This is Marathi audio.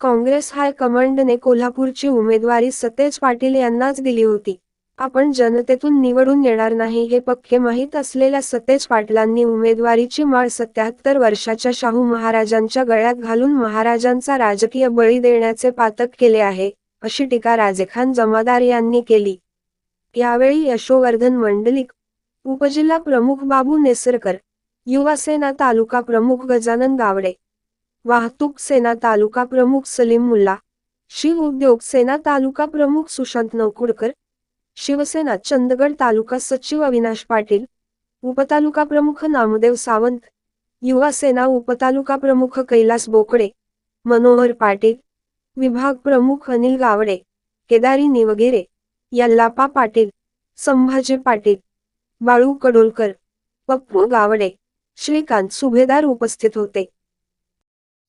काँग्रेस हायकमांडने कोल्हापूरची उमेदवारी सतेज पाटील यांनाच दिली होती. आपण जनतेतून निवडून येणार नाही हे पक्के माहीत असलेल्या सतेज पाटलांनी उमेदवारीची माळ सत्याहत्तर वर्षाच्या शाहू महाराजांच्या गळ्यात घालून महाराजांचा राजकीय बळी देण्याचे पातक केले आहे अशी टीका राजेखान जमादार यांनी केली. यावेळी यशोवर्धन मंडलिक उपजिल्हा प्रमुख बाबू नेसरकर युवासेना तालुका प्रमुख गजानन गावडे वाहतूक सेना तालुका प्रमुख सलीम मुल्ला शिव उद्योग सेना तालुका प्रमुख सुशांत नवकुडकर शिवसेना चंदगड तालुका सचिव अविनाश पाटील उपतालुका प्रमुख नामदेव सावंत युवा सेना उपतालुका प्रमुख कैलास बोकडे मनोहर पाटील विभाग प्रमुख अनिल गावडे केदारी निवगिरे यल्लापा पाटील संभाजी पाटील बाळू कडोलकर पप्पू गावडे श्रीकांत सुभेदार उपस्थित होते.